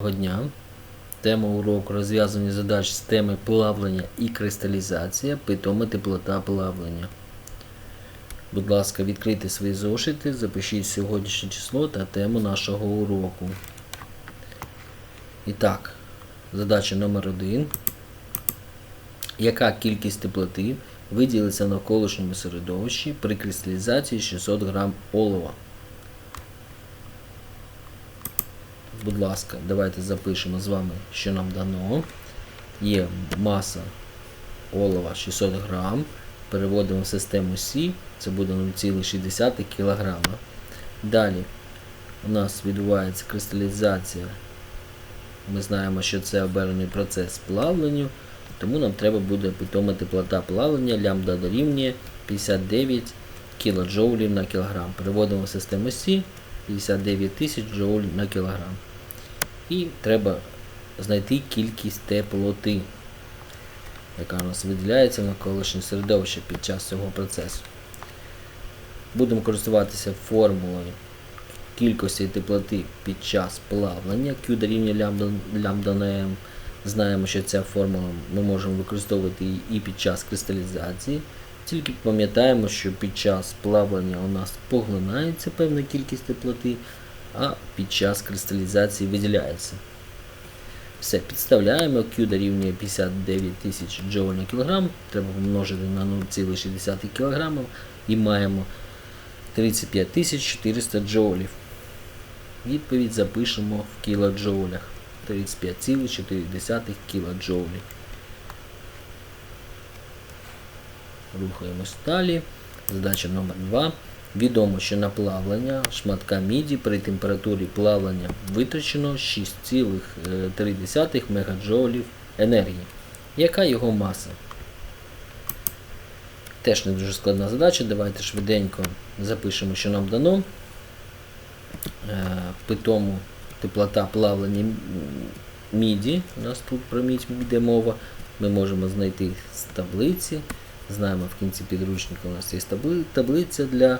Доброго дня. Тема уроку розв'язання задач з теми плавлення і кристалізація, питома теплота плавлення. Будь ласка, відкрийте свої зошити, запишіть сьогоднішнє число та тему нашого уроку. І так, задача номер 1. Яка кількість теплоти виділиться в навколишньому середовищі при кристалізації 600 г олова? Будь ласка, давайте запишемо з вами, що нам дано. Є маса олова 600 грам. Переводимо в систему Сі, це буде 0,6 кг. Далі у нас відбувається кристалізація. Ми знаємо, що це обернений процес плавленню, тому нам треба буде питома теплота плавлення, лямбда дорівнює 59 кJ на кілограм. Переводимо в систему Сі 59 тисяч джоуль на кілограм. І треба знайти кількість теплоти, яка у нас виділяється в навколишнє середовище під час цього процесу. Будемо користуватися формулою кількості теплоти під час плавлення. Q дорівнює лямбда, на m. Знаємо, що ця формула ми можемо використовувати і під час кристалізації. Тільки пам'ятаємо, що під час плавлення у нас поглинається певна кількість теплоти, а під час кристалізації виділяється. Все, підставляємо, Q дорівнює 59 тисяч джоуль на кілограм, треба помножити на 0,6 кг і маємо 35 400 джоулів. Відповідь запишемо в кілоджоулях. 35,4 кілоджоулів. Рухаємось далі. Задача номер 2. Відомо, що на плавлення шматка міді при температурі плавлення витрачено 6,3 мегаджоулів енергії. Яка його маса? Теж не дуже складна задача. Давайте швиденько запишемо, що нам дано. Е, Питому теплота плавлення міді. У нас тут про мідь йде мова. Ми можемо знайти з таблиці. Знаємо, в кінці підручника у нас є таблиця для.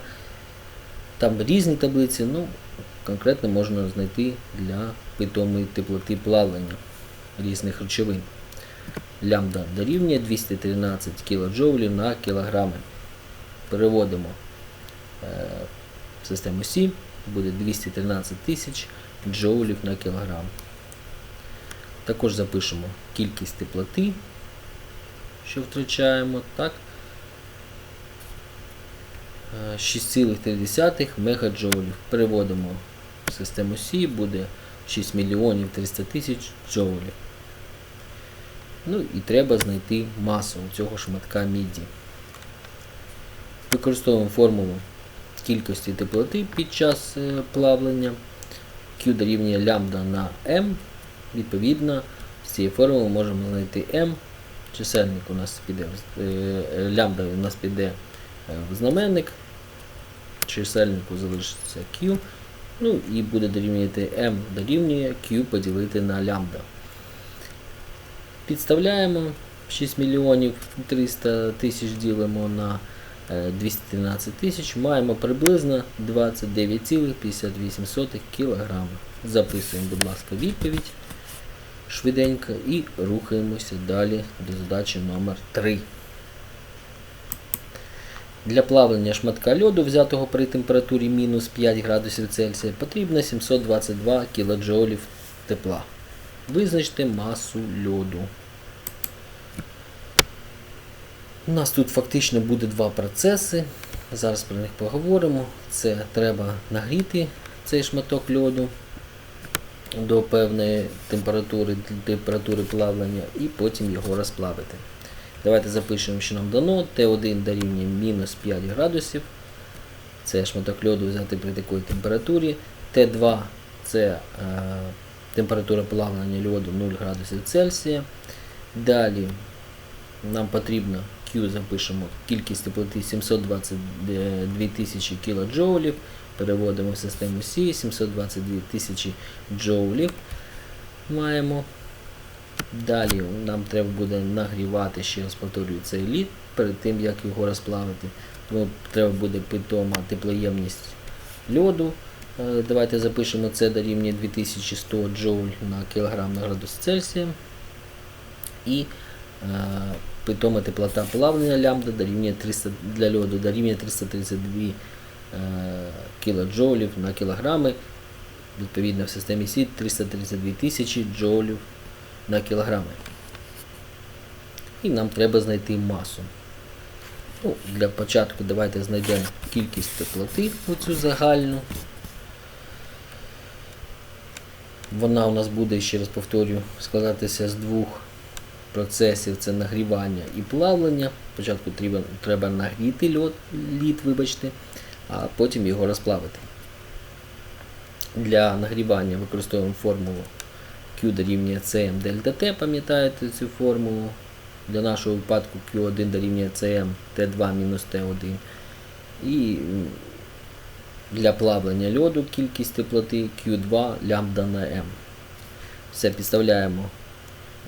Там різні таблиці, ну, конкретно можна знайти для питомої теплоти плавлення різних речовин. Лямбда дорівнює 213 кJ на кілограми. Переводимо е, в систему Сі, буде 213 тисяч джоулів на кілограм. Також запишемо кількість теплоти, що втрачаємо. так. 6,3 мегаджоулів. Переводимо в систему Сі, буде 6 мільйонів 300 тисяч джоулів. Ну і треба знайти масу цього шматка міді. Використовуємо формулу кількості теплоти під час е, плавлення. Q дорівнює лямбда на m. Відповідно, з цієї формули можемо знайти m. Чисельник у нас піде, е, лямбда у нас піде в знаменник, чисельнику залишиться Q, ну і буде дорівнювати M дорівнює Q поділити на лямбда. Підставляємо 6 мільйонів 300 тисяч ділимо на 213 тисяч, маємо приблизно 29,58 кг. Записуємо, будь ласка, відповідь швиденько і рухаємося далі до задачі номер 3 Для плавлення шматка льоду, взятого при температурі мінус 5 градусів Цельсія, потрібно 722 кДж тепла. Визначте масу льоду. У нас тут фактично буде два процеси. Зараз про них поговоримо. Це треба нагріти цей шматок льоду до певної температури, температури плавлення і потім його розплавити. Давайте запишемо, що нам дано. Т1 дорівнює мінус 5 градусів. Це шматок льоду взяти при такій температурі. Т2 це е, температура плавлення льоду 0 градусів Цельсія. Далі нам потрібно Q запишемо кількість теплоти 722 тисячі кілоджоулів. Переводимо в систему Сі 722 тисячі джоулів. Маємо. Далі нам треба буде нагрівати, ще раз повторюю, цей лід перед тим, як його розплавити. Тому треба буде питома теплоємність льоду Е, Давайте запишемо це дорівнює 2100 джоуль на кілограм на градус Цельсія. І е, питома теплота плавлення лямбда дорівнює 300, для льоду дорівнює 332 е, кілоджоулів на кілограми. Відповідно, в системі Сі 332 тисячі джоулів на кілограми. І нам треба знайти масу. Ну, для початку давайте знайдемо кількість теплоти оцю загальну. Вона у нас буде, ще раз повторю, складатися з двох процесів це нагрівання і плавлення. Спочатку треба, треба нагріти лід, лід, вибачте, а потім його розплавити. Для нагрівання використовуємо формулу Q дорівнює CM дельта T, пам'ятаєте цю формулу. Для нашого випадку Q1 дорівнює CM T2 мінус T1. І для плавлення льоду кількість теплоти Q2 лямбда на M. Все підставляємо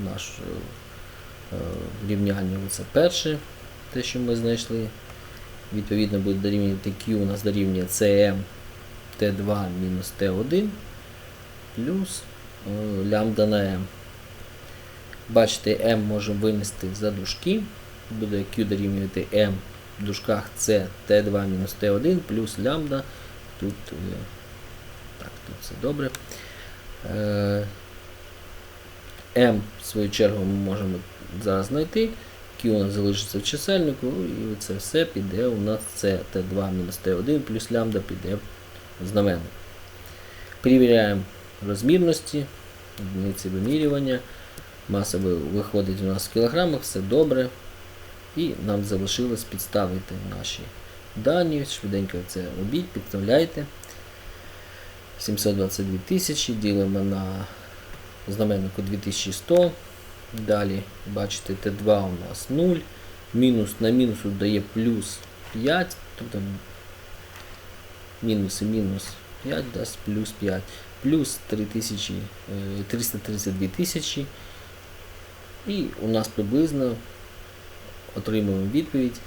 наш е, е, рівняння. Це перше, те, що ми знайшли. Відповідно буде дорівнювати Q у нас дорівнює CM T2 мінус T1 плюс е, лямбда на M. Бачите, m можемо винести за дужки. Буде Q дорівнювати m в дужках це T2 мінус T1 плюс лямбда. Тут, е, так, тут все добре. Е, m, в свою чергу, ми можемо зараз знайти. Q залишиться в чисельнику, і це все піде у нас це T2 мінус T1 плюс лямбда піде в знаменник. Перевіряємо розмірності, одиниці вимірювання. Маса виходить у нас в кілограмах, все добре. І нам залишилось підставити наші дані. Швиденько це робіть, підставляйте. 722 тисячі ділимо на знаменнику 2100. Далі, бачите, Т2 у нас 0. Мінус на мінусу дає плюс 5. Тобто мінус і мінус 5 дасть плюс 5. Плюс 3000, е, 332 тисячі. І у нас приблизно отримуємо відповідь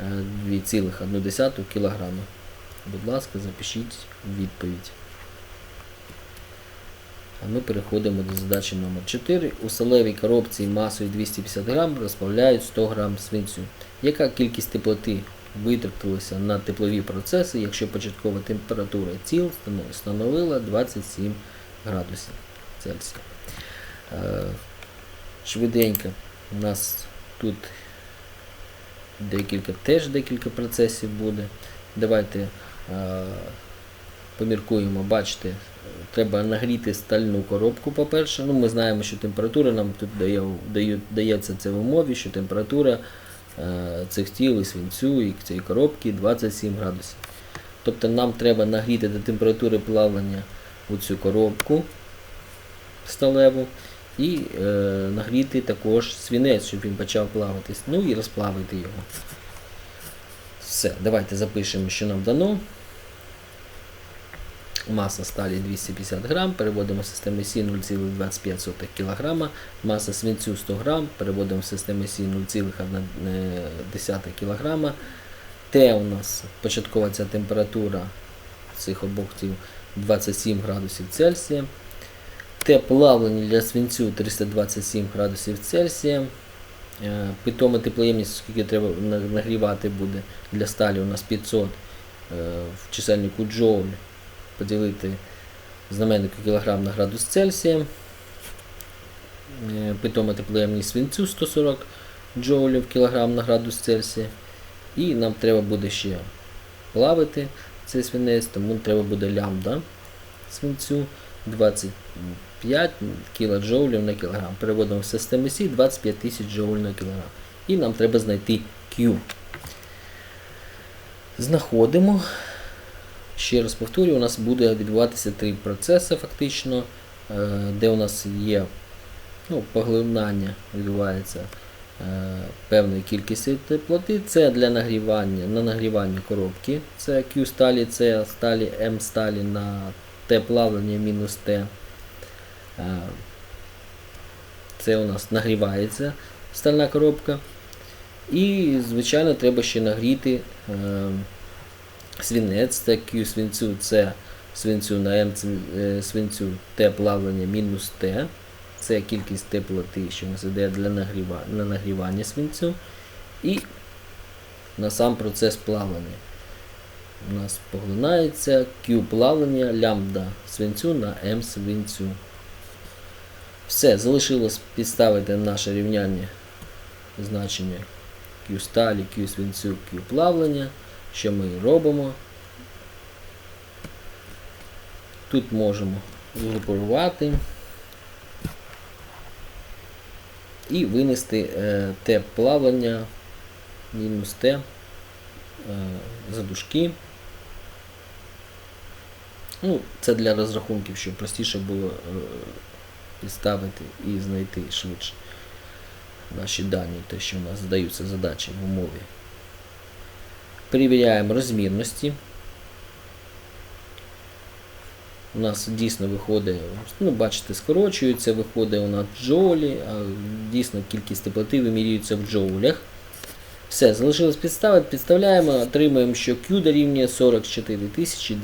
е, 2,1 кг. Будь ласка, запишіть відповідь. А ми переходимо до задачі номер 4. У сталевій коробці масою 250 грам розплавляють 100 грам свинцю. Яка кількість теплоти витратилася на теплові процеси, якщо початкова температура тіл станов- становила 27 градусів Цельсія? Е, Швиденько у нас тут декілька, теж декілька процесів буде. Давайте е, поміркуємо, бачите, треба нагріти стальну коробку, по-перше. Ну, ми знаємо, що температура нам тут дає, дає, дається це в умові, що температура е, цих тіл і свинцю і цієї коробки 27 градусів. Тобто нам треба нагріти до температури плавлення цю коробку сталеву і е, нагріти також свінець, щоб він почав плаватись. Ну і розплавити його. Все, давайте запишемо, що нам дано. Маса сталі 250 грам, переводимо в систему Сі 0,25 кг, маса свинцю 100 грам, переводимо в систему Сі 0,1 кг. Т у нас початкова ця температура цих обох тіл 27 градусів Цельсія. Т плавлення для свинцю 327 градусів Цельсія. Е, Питома теплоємність, скільки треба нагрівати буде для сталі, у нас 500 е, в чисельнику джоуль поділити знаменнику кілограм на градус Цельсія. Е, Питома теплоємність свинцю 140 джоулів кілограм на градус Цельсія. І нам треба буде ще плавити цей свинець, тому треба буде лямбда свинцю 25 кілоджоулів на кілограм. Переводимо в систему Сі 25 тисяч джоуль на кілограм. І нам треба знайти Q. Знаходимо. Ще раз повторюю, у нас буде відбуватися три процеси фактично, е, де у нас є ну, поглинання відбувається е, певної кількості теплоти. Це для нагрівання, на нагрівання коробки. Це Q сталі, це сталі М сталі на Т плавлення мінус Т. Е, Це у нас нагрівається стальна коробка. І, звичайно, треба ще нагріти свінець, це Q свінцю, це свинцю на М е, свинцю Т плавлення мінус Т. Це кількість теплоти, що нас іде для, нагріва, для нагрівання свинцю. І на сам процес плавлення. У нас поглинається Q плавлення лямбда свинцю на М свинцю. Все, залишилось підставити наше рівняння значення Q сталі, Q свинцю, Q плавлення. Що ми робимо? Тут можемо згрупувати і винести е, Т плавлення мінус Т е, за дужки. Ну, це для розрахунків, щоб простіше було е, підставити і знайти швидше наші дані, те, що у нас здаються задачі в умові. Перевіряємо розмірності. У нас дійсно виходить, ну, бачите, скорочується, виходить у нас джоулі, а дійсно кількість теплоти вимірюється в джоулях. Все, залишилось підставити, підставляємо, отримуємо, що Q дорівнює 44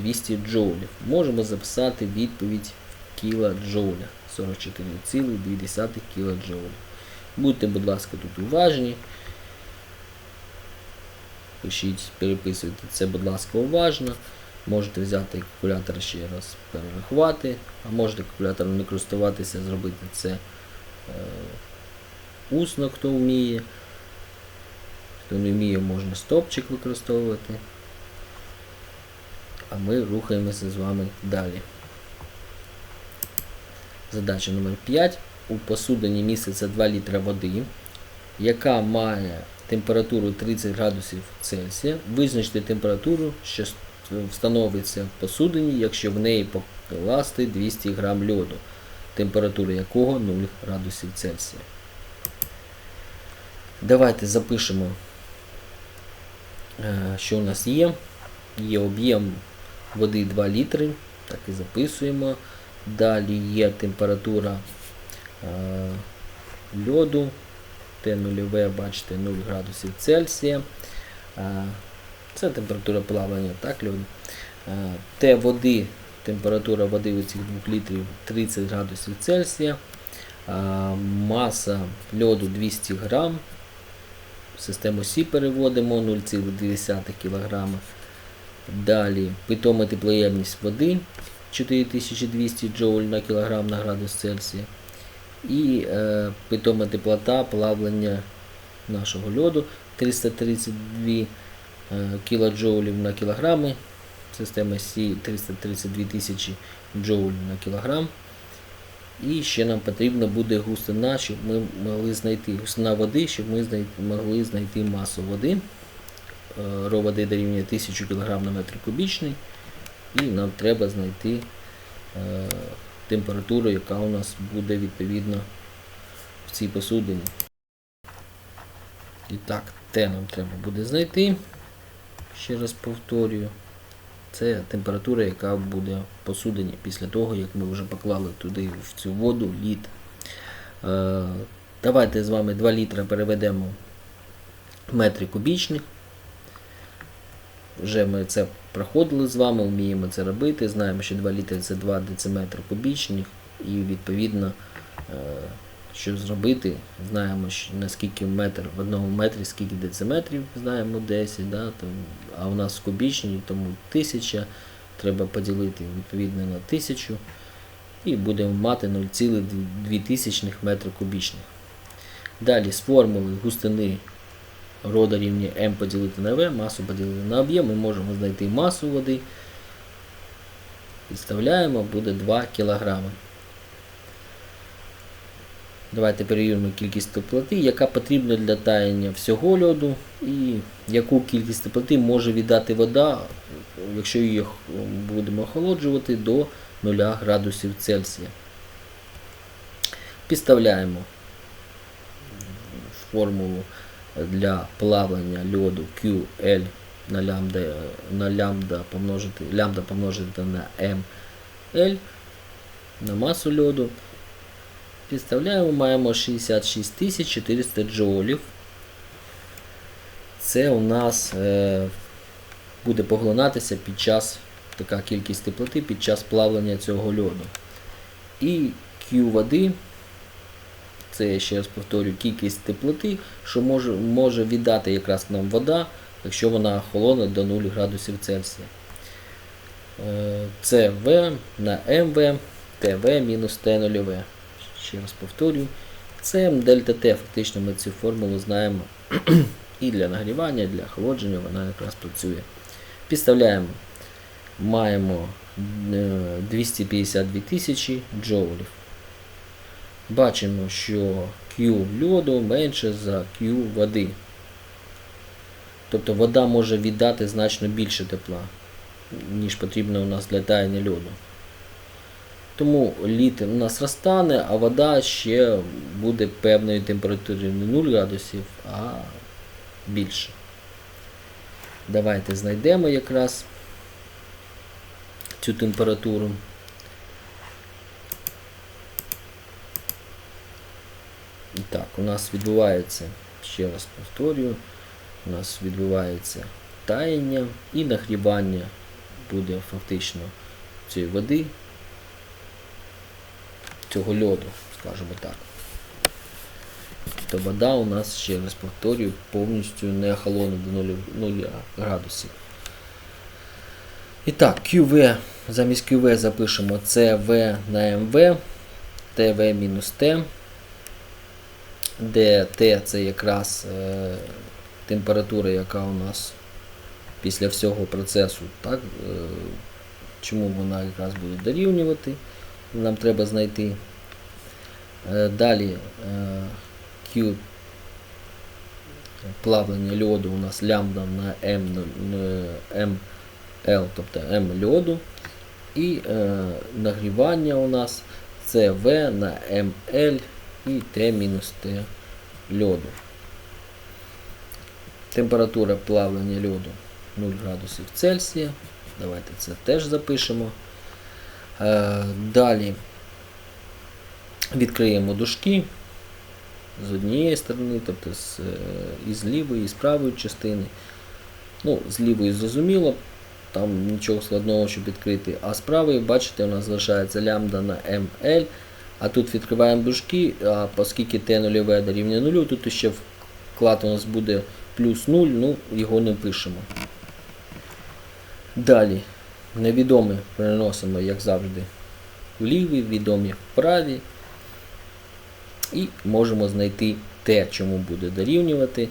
200 джоулів. Можемо записати відповідь в кілоджоулях. 44,2 кілоджоулів. Будьте, будь ласка, тут уважні. Пишіть, переписуйте це, будь ласка, уважно. Можете взяти калькулятор ще раз перерахувати, а можете калькулятором не користуватися, зробити це е, усно, хто вміє. Хто не вміє, можна стопчик використовувати. А ми рухаємося з вами далі. Задача номер 5. У посудині міститься 2 літра води, яка має температуру 30 градусів Цельсія. Визначте температуру, що встановиться в посудині, якщо в неї покласти 200 грам льоду, температура якого 0 градусів Цельсія. Давайте запишемо, е, що у нас є. Є об'єм води 2 літри, так і записуємо. Далі є температура е, льоду, Т0, бачите, 0 градусів Цельсія. Е, це температура плавання, так, льоду. Е, Т води, температура води у цих 2 літрів 30 градусів Цельсія. Е, Маса льоду 200 грам. Систему Сі переводимо 0,2 кг. Далі питома теплоємність води 4200 джоуль на кілограм на градус Цельсія. І е, питома теплота плавлення нашого льоду 332 е, кілоджоулів на кілограми. Система Сі 332 тисячі джоуль на кілограм. І ще нам потрібна буде густина, щоб ми могли знайти густина води, щоб ми знайти, могли знайти масу води. Е, Ро води дорівнює 1000 кг на метр кубічний. І нам треба знайти е, температуру, яка у нас буде відповідно в цій посудині. І так, те нам треба буде знайти. Ще раз повторюю. Це температура, яка буде в посудині після того, як ми вже поклали туди в цю воду лід. Е, давайте з вами 2 літра переведемо метри кубічних. Вже ми це проходили з вами, вміємо це робити. Знаємо, що 2 літри це 2 дециметри кубічних, і відповідно, е, що зробити, знаємо, наскільки метр в одному метрі, скільки дециметрів, знаємо 10, да, а у нас кубічні, тому 1000. Треба поділити відповідно на 1000 і будемо мати 0,2 метри кубічних. Далі з формули густини рода рівня m поділити на v, масу поділити на об'єм, ми можемо знайти масу води. Підставляємо, буде 2 кг. Давайте перевіримо кількість теплоти, яка потрібна для таяння всього льоду, і яку кількість теплоти може віддати вода, якщо її будемо охолоджувати до 0 градусів Цельсія. Підставляємо формулу для плавання льоду QL на лямбда, на лямбда помножити, лямбда помножити на ML на масу льоду. Підставляємо, маємо 66 400 джоулів. Це у нас е, буде поглинатися під час така кількість теплоти під час плавлення цього льоду. І Q води, це я ще раз повторю, кількість теплоти, що може, може віддати якраз нам вода, якщо вона холоне до 0 градусів Цельсія. Е, Це В на МВ, ТВ мінус Т нульове. Ще раз повторюю. Це дельта Т, фактично ми цю формулу знаємо і для нагрівання, і для охолодження вона якраз працює. Підставляємо, маємо е, 252 тисячі джоулів. Бачимо, що Q льоду менше за Q води. Тобто вода може віддати значно більше тепла, ніж потрібно у нас для таяння льоду. Тому лід у нас розтане, а вода ще буде певної температури не 0 градусів, а більше. Давайте знайдемо якраз цю температуру. І так, у нас відбувається, ще раз повторюю, у нас відбувається таяння і нагрівання буде фактично цієї води, цього льоду, скажімо так. То вода у нас, ще раз повторюю, повністю не охолоне до 0, 0 градусів. І так, QV, замість QV запишемо CV на MV, TV мінус T, де T це якраз е, температура, яка у нас після всього процесу, так, е, чому вона якраз буде дорівнювати, нам треба знайти. Е, далі Q плавлення льоду у нас лямбда на M, M L, тобто M льоду. І е, нагрівання у нас це V на ML і T мінус T льоду. Температура плавлення льоду 0 градусів Цельсія. Давайте це теж запишемо. Е, далі відкриємо дужки з однієї сторони, тобто з, е, і з лівої, і з правої частини. Ну, з лівої зрозуміло, там нічого складного, щоб відкрити. А з правої, бачите, у нас залишається лямбда на ML. А тут відкриваємо дужки, а оскільки Т0 дорівнює 0, тут ще вклад у нас буде плюс 0, ну його не пишемо. Далі невідомі переносимо, як завжди, в лівий, відомі в праві. І можемо знайти те, чому буде дорівнювати.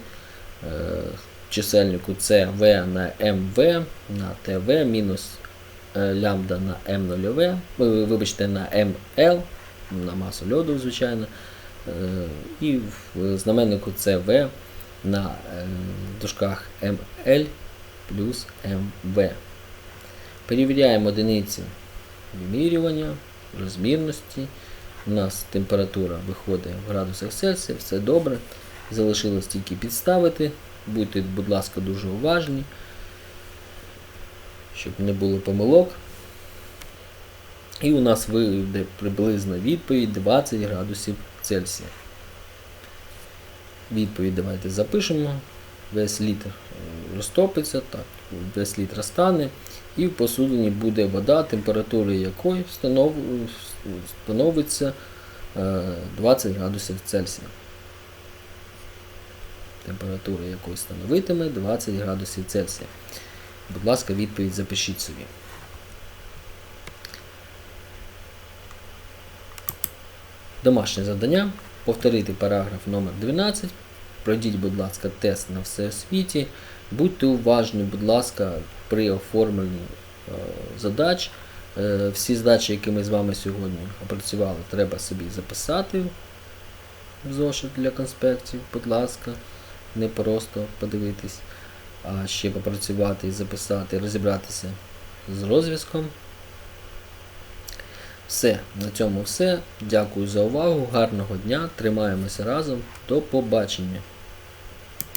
Е, чисельнику це V на MV на TV мінус е, лямбда на M0, вибачте, на ML, на масу льоду, звичайно. Е, і в знаменнику це на е, дужках ML плюс MV. Перевіряємо одиниці вимірювання, розмірності. У нас температура виходить в градусах Цельсія, все добре. Залишилось тільки підставити. Будьте, будь ласка, дуже уважні, щоб не було помилок. І у нас вийде приблизна відповідь 20 градусів Цельсія. Відповідь давайте запишемо. Весь літр розтопиться, так, весь літр стане. І в посудині буде вода, температура якої становиться 20 градусів Цельсія. Температура якої становитиме 20 градусів Цельсія. Будь ласка, відповідь запишіть собі. Домашнє завдання. Повторити параграф номер 12 Пройдіть, будь ласка, тест на всесвіті. Будьте уважні, будь ласка, при оформленні е, задач. Е, всі задачі, які ми з вами сьогодні опрацювали, треба собі записати в зошит для конспектів, будь ласка, не просто подивитись, а ще попрацювати і записати, розібратися з розв'язком. Все, на цьому все. Дякую за увагу, гарного дня, тримаємося разом, до побачення.